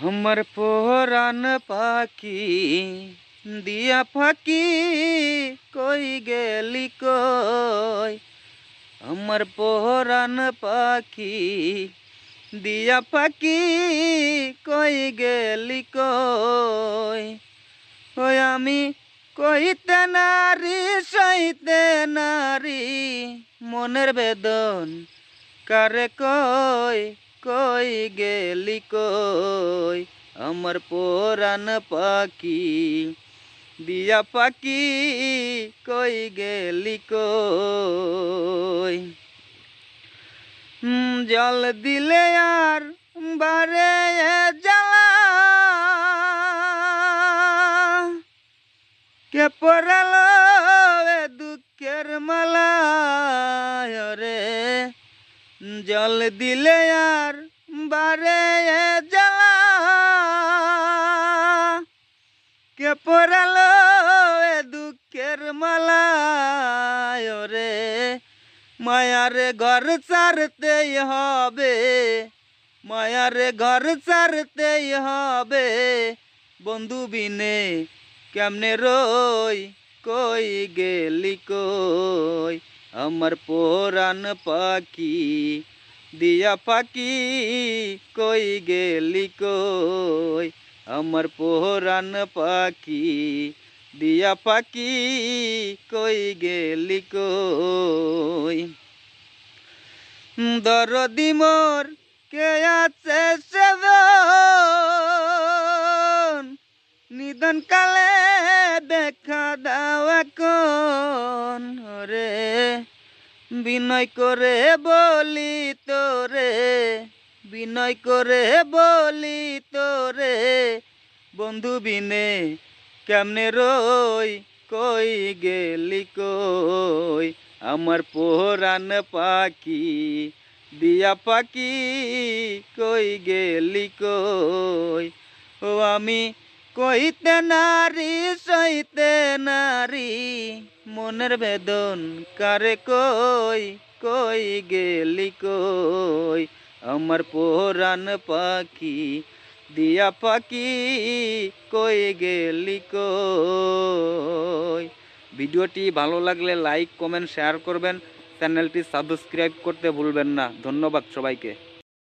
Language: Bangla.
আমার পোহরান পাখি দিয়া ফাঁকি কই গেলি কই আমার পোহরান পাখি দিয়া ফাঁকি কই গেলি কই ওই আমি কইতে নারী সইতে নারী মনের বেদন কারে কই কই গেলি কই আমার পোরান পাখি? দিয়া পাখি কই গেলি কই? জল দিলে আর বারে জ্বালা। কে পড়ালো জল দিলে আর বারে জ্বালা কে পড়ালো এ দুঃখের মালা রে মায়ারে ঘর ছাড়তেই হবে, মায়ারে ঘর ছাড়তেই হবে। বন্ধু বিনে কেমনে রই, কই গেলি কই? আমার পোরান পাখি দিয়া পাখি কই গেলি কই আমার পোরান পাখি দিয়া পাখি কই গেলি কই দরদি মোর কে আছে সেজন নিধন কালে দেখা দাও এখন বিনয় করে বলি তোরে, বিনয় করে বলি তোরে। বন্ধু বিনে কেমনে রই, কই গেলি কই? আমার পোহরান পাখি, দিয়া পাখি, কই গেলি কই? ও আমি কইতে নারী, সইতে নারী মনের বেদন কারে কই কই গেলি কই? আমার পোহরান পাখি, দিয়া পাখি কই গেলি কই? ভিডিওটি ভালো লাগলে লাইক, কমেন্ট, শেয়ার করবেন। চ্যানেলটি সাবস্ক্রাইব করতে ভুলবেন না। ধন্যবাদ সবাইকে।